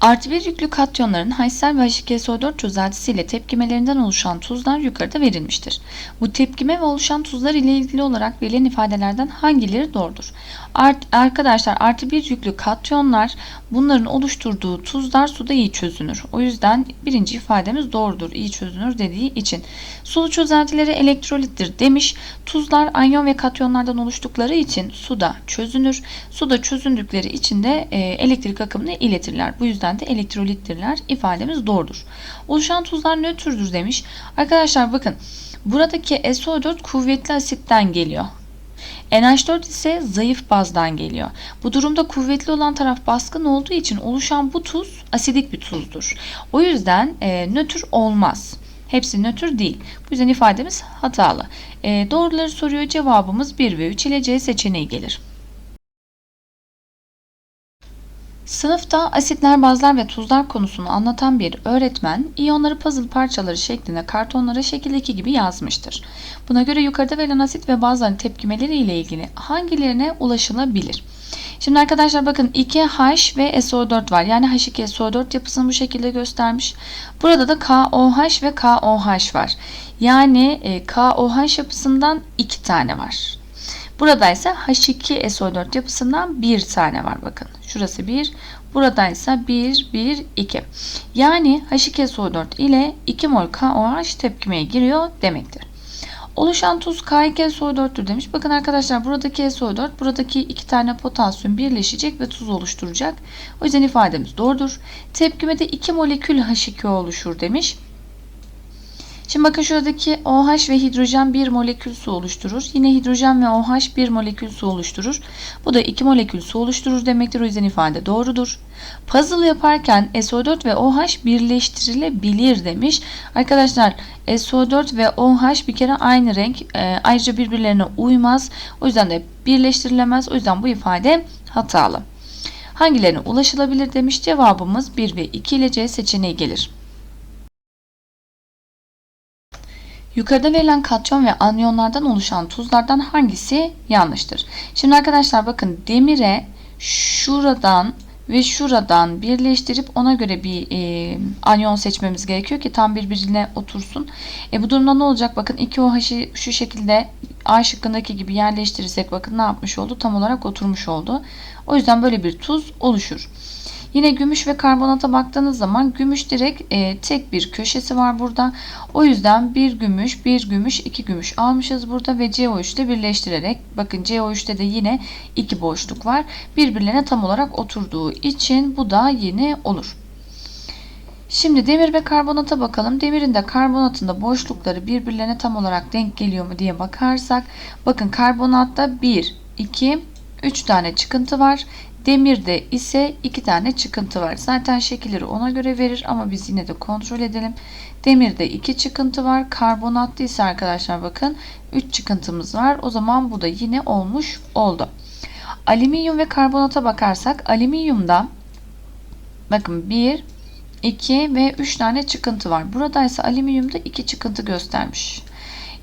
Artı bir yüklü katyonların H-sel ve H2SO4 çözeltisiyle tepkimelerinden oluşan tuzlar yukarıda verilmiştir. Bu tepkime ve oluşan tuzlar ile ilgili olarak verilen ifadelerden hangileri doğrudur? Art, arkadaşlar artı bir yüklü katyonlar bunların oluşturduğu tuzlar suda iyi çözünür. O yüzden birinci ifademiz doğrudur. iyi çözünür dediği için. Sulu çözeltileri elektrolittir demiş. Tuzlar anyon ve katyonlardan oluştukları için suda çözünür. Suda çözündükleri için de e, elektrik akımını iletirler. Bu yüzden de elektrolittirler. İfademiz doğrudur. Oluşan tuzlar nötrdür demiş. Arkadaşlar bakın buradaki SO4 kuvvetli asitten geliyor. NH4 ise zayıf bazdan geliyor. Bu durumda kuvvetli olan taraf baskın olduğu için oluşan bu tuz asidik bir tuzdur. O yüzden e, nötr olmaz. Hepsi nötr değil. Bu yüzden ifademiz hatalı. E, doğruları soruyor cevabımız 1 ve 3 ile C seçeneği gelir. Sınıfta asitler, bazlar ve tuzlar konusunu anlatan bir öğretmen iyonları puzzle parçaları şeklinde kartonlara şekildeki gibi yazmıştır. Buna göre yukarıda verilen asit ve bazların tepkimeleri ile ilgili hangilerine ulaşılabilir? Şimdi arkadaşlar bakın 2H ve SO4 var. Yani H2SO4 yapısını bu şekilde göstermiş. Burada da KOH ve KOH var. Yani e, KOH yapısından 2 tane var. Burada ise H2SO4 yapısından bir tane var bakın. Şurası 1, buradaysa 1, 1, 2. Yani H2SO4 ile 2 mol KOH tepkimeye giriyor demektir. Oluşan tuz K2SO4'tür demiş. Bakın arkadaşlar buradaki SO4 buradaki iki tane potasyum birleşecek ve tuz oluşturacak. O yüzden ifademiz doğrudur. Tepkimede 2 molekül H2O oluşur demiş. Şimdi bakın şuradaki OH ve hidrojen bir molekül su oluşturur. Yine hidrojen ve OH bir molekül su oluşturur. Bu da iki molekül su oluşturur demektir. O yüzden ifade doğrudur. Puzzle yaparken SO4 ve OH birleştirilebilir demiş. Arkadaşlar SO4 ve OH bir kere aynı renk. E, ayrıca birbirlerine uymaz. O yüzden de birleştirilemez. O yüzden bu ifade hatalı. Hangilerine ulaşılabilir demiş. Cevabımız 1 ve 2 ile C seçeneği gelir. Yukarıda verilen katyon ve anyonlardan oluşan tuzlardan hangisi yanlıştır? Şimdi arkadaşlar bakın demire şuradan ve şuradan birleştirip ona göre bir e, anyon seçmemiz gerekiyor ki tam birbirine otursun. E, bu durumda ne olacak? Bakın 2OH'ı şu şekilde A şıkkındaki gibi yerleştirirsek bakın ne yapmış oldu? Tam olarak oturmuş oldu. O yüzden böyle bir tuz oluşur. Yine gümüş ve karbonata baktığınız zaman gümüş direkt e, tek bir köşesi var burada. O yüzden bir gümüş, bir gümüş, iki gümüş almışız burada ve CO3 ile birleştirerek bakın CO3'te de yine iki boşluk var. Birbirlerine tam olarak oturduğu için bu da yine olur. Şimdi demir ve karbonata bakalım. Demirin de karbonatın da boşlukları birbirlerine tam olarak denk geliyor mu diye bakarsak. Bakın karbonatta 1, 2, 3 tane çıkıntı var. Demirde ise iki tane çıkıntı var. Zaten şekilleri ona göre verir ama biz yine de kontrol edelim. Demirde iki çıkıntı var. Karbonatta ise arkadaşlar bakın 3 çıkıntımız var. O zaman bu da yine olmuş oldu. Alüminyum ve karbonata bakarsak alüminyumda bakın 1, 2 ve 3 tane çıkıntı var. Burada ise alüminyumda 2 çıkıntı göstermiş.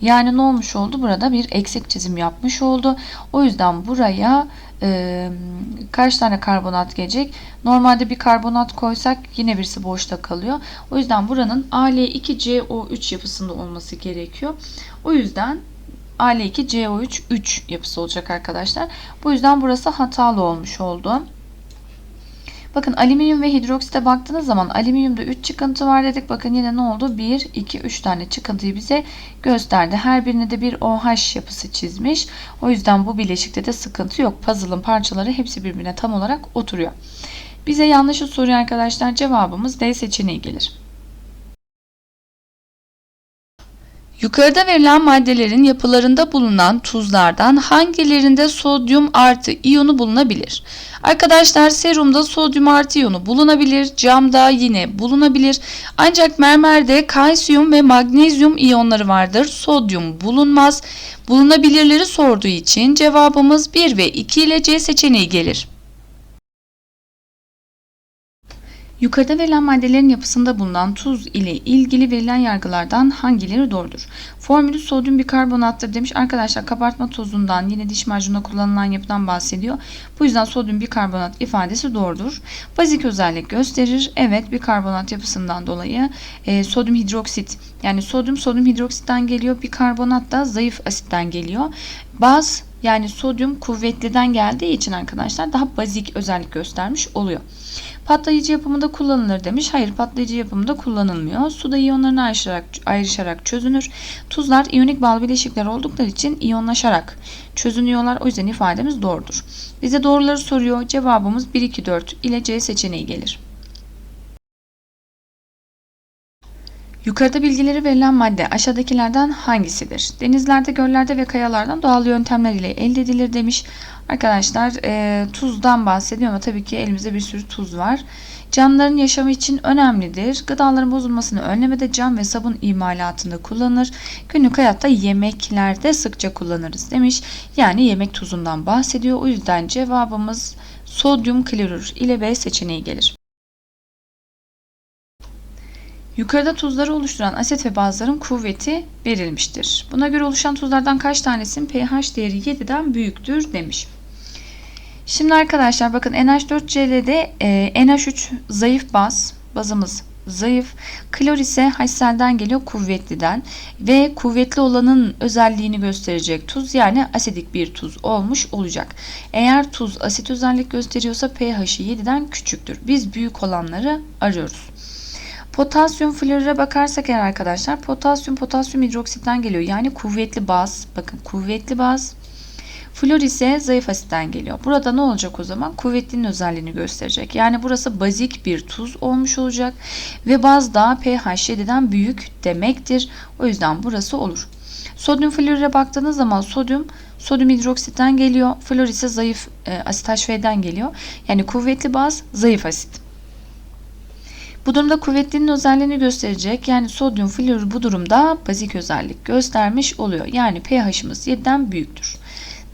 Yani ne olmuş oldu? Burada bir eksik çizim yapmış oldu. O yüzden buraya e, kaç tane karbonat gelecek? Normalde bir karbonat koysak yine birisi boşta kalıyor. O yüzden buranın Al2CO3 yapısında olması gerekiyor. O yüzden Al2CO3 3 yapısı olacak arkadaşlar. Bu yüzden burası hatalı olmuş oldu. Bakın alüminyum ve hidroksite baktığınız zaman alüminyumda 3 çıkıntı var dedik. Bakın yine ne oldu? 1, 2, 3 tane çıkıntıyı bize gösterdi. Her birine de bir OH yapısı çizmiş. O yüzden bu bileşikte de sıkıntı yok. Puzzle'ın parçaları hepsi birbirine tam olarak oturuyor. Bize yanlışı soruyor arkadaşlar. Cevabımız D seçeneği gelir. Yukarıda verilen maddelerin yapılarında bulunan tuzlardan hangilerinde sodyum artı iyonu bulunabilir? Arkadaşlar serumda sodyum artı iyonu bulunabilir, camda yine bulunabilir. Ancak mermerde kalsiyum ve magnezyum iyonları vardır. Sodyum bulunmaz. Bulunabilirleri sorduğu için cevabımız 1 ve 2 ile C seçeneği gelir. Yukarıda verilen maddelerin yapısında bulunan tuz ile ilgili verilen yargılardan hangileri doğrudur? Formülü sodyum bikarbonattır demiş. Arkadaşlar kabartma tozundan yine diş macununda kullanılan yapıdan bahsediyor. Bu yüzden sodyum bikarbonat ifadesi doğrudur. Bazik özellik gösterir. Evet bikarbonat yapısından dolayı e, sodyum hidroksit yani sodyum sodyum hidroksitten geliyor. Bikarbonat da zayıf asitten geliyor. Baz yani sodyum kuvvetliden geldiği için arkadaşlar daha bazik özellik göstermiş oluyor. Patlayıcı yapımında kullanılır demiş. Hayır patlayıcı yapımında kullanılmıyor. Suda iyonlarını ayrışarak, ayrışarak çözünür. Tuzlar iyonik bağlı bileşikler oldukları için iyonlaşarak çözünüyorlar. O yüzden ifademiz doğrudur. Bize doğruları soruyor. Cevabımız 1, 2, 4 ile C seçeneği gelir. Yukarıda bilgileri verilen madde aşağıdakilerden hangisidir? Denizlerde, göllerde ve kayalardan doğal yöntemler ile elde edilir demiş. Arkadaşlar e, tuzdan bahsediyor ama tabii ki elimizde bir sürü tuz var. Canlıların yaşamı için önemlidir. Gıdaların bozulmasını önlemede cam ve sabun imalatında kullanılır. Günlük hayatta yemeklerde sıkça kullanırız demiş. Yani yemek tuzundan bahsediyor. O yüzden cevabımız sodyum klorür ile B seçeneği gelir. Yukarıda tuzları oluşturan aset ve bazların kuvveti verilmiştir. Buna göre oluşan tuzlardan kaç tanesinin pH değeri 7'den büyüktür demiş. Şimdi arkadaşlar bakın NH4Cl'de e, NH3 zayıf baz, bazımız zayıf. Klor ise HCl'den geliyor kuvvetliden ve kuvvetli olanın özelliğini gösterecek tuz yani asidik bir tuz olmuş olacak. Eğer tuz asit özellik gösteriyorsa pH'i 7'den küçüktür. Biz büyük olanları arıyoruz. Potasyum florüre bakarsak eğer arkadaşlar potasyum potasyum hidroksitten geliyor. Yani kuvvetli baz. Bakın kuvvetli baz. Flor ise zayıf asitten geliyor. Burada ne olacak o zaman? Kuvvetlinin özelliğini gösterecek. Yani burası bazik bir tuz olmuş olacak. Ve baz da pH 7'den büyük demektir. O yüzden burası olur. Sodyum florüre baktığınız zaman sodyum sodyum hidroksitten geliyor. Flor ise zayıf e, asit HV'den geliyor. Yani kuvvetli baz zayıf asit. Bu durumda kuvvetlinin özelliğini gösterecek. Yani sodyum florür bu durumda bazik özellik göstermiş oluyor. Yani pH'imiz 7'den büyüktür.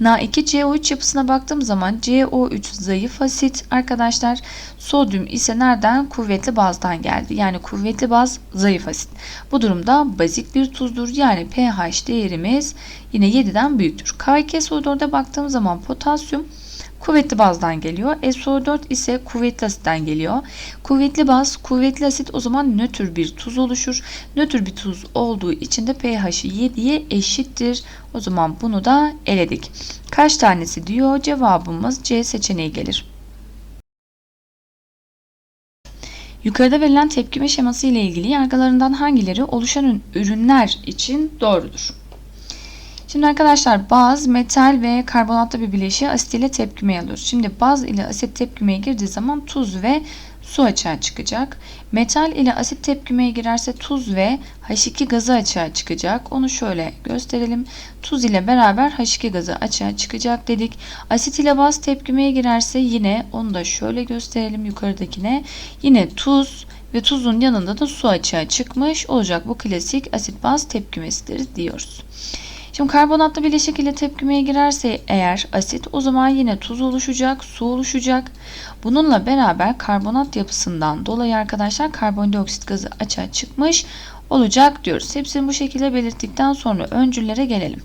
Na2CO3 yapısına baktığım zaman CO3 zayıf asit arkadaşlar. Sodyum ise nereden? Kuvvetli bazdan geldi. Yani kuvvetli baz zayıf asit. Bu durumda bazik bir tuzdur. Yani pH değerimiz yine 7'den büyüktür. K2SO4'e baktığım zaman potasyum kuvvetli bazdan geliyor. SO4 ise kuvvetli asitten geliyor. Kuvvetli baz, kuvvetli asit o zaman nötr bir tuz oluşur. Nötr bir tuz olduğu için de pH'i 7'ye eşittir. O zaman bunu da eledik. Kaç tanesi diyor? Cevabımız C seçeneği gelir. Yukarıda verilen tepkime şeması ile ilgili yargılarından hangileri oluşan ürünler için doğrudur? Şimdi arkadaşlar baz, metal ve karbonatlı bir bileşiği asit ile tepkimeye alıyoruz. Şimdi baz ile asit tepkimeye girdiği zaman tuz ve su açığa çıkacak. Metal ile asit tepkimeye girerse tuz ve H2 gazı açığa çıkacak. Onu şöyle gösterelim. Tuz ile beraber H2 gazı açığa çıkacak dedik. Asit ile baz tepkimeye girerse yine onu da şöyle gösterelim yukarıdakine. Yine tuz ve tuzun yanında da su açığa çıkmış olacak. Bu klasik asit baz tepkimesidir diyoruz. Şimdi karbonatlı bileşik ile tepkimeye girerse eğer asit o zaman yine tuz oluşacak, su oluşacak. Bununla beraber karbonat yapısından dolayı arkadaşlar karbondioksit gazı açığa çıkmış olacak diyoruz. Hepsini bu şekilde belirttikten sonra öncüllere gelelim.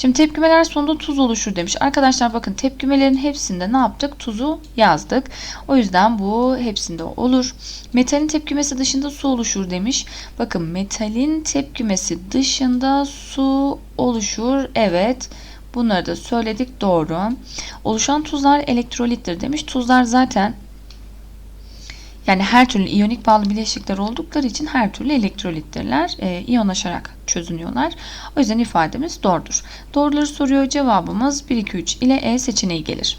Şimdi tepkimeler sonunda tuz oluşur demiş. Arkadaşlar bakın tepkimelerin hepsinde ne yaptık? Tuzu yazdık. O yüzden bu hepsinde olur. Metalin tepkimesi dışında su oluşur demiş. Bakın metalin tepkimesi dışında su oluşur. Evet. Bunları da söyledik doğru. Oluşan tuzlar elektrolittir demiş. Tuzlar zaten yani her türlü iyonik bağlı bileşikler oldukları için her türlü elektrolittirler. E, iyonlaşarak çözünüyorlar. O yüzden ifademiz doğrudur. Doğruları soruyor. Cevabımız 1, 2, 3 ile E seçeneği gelir.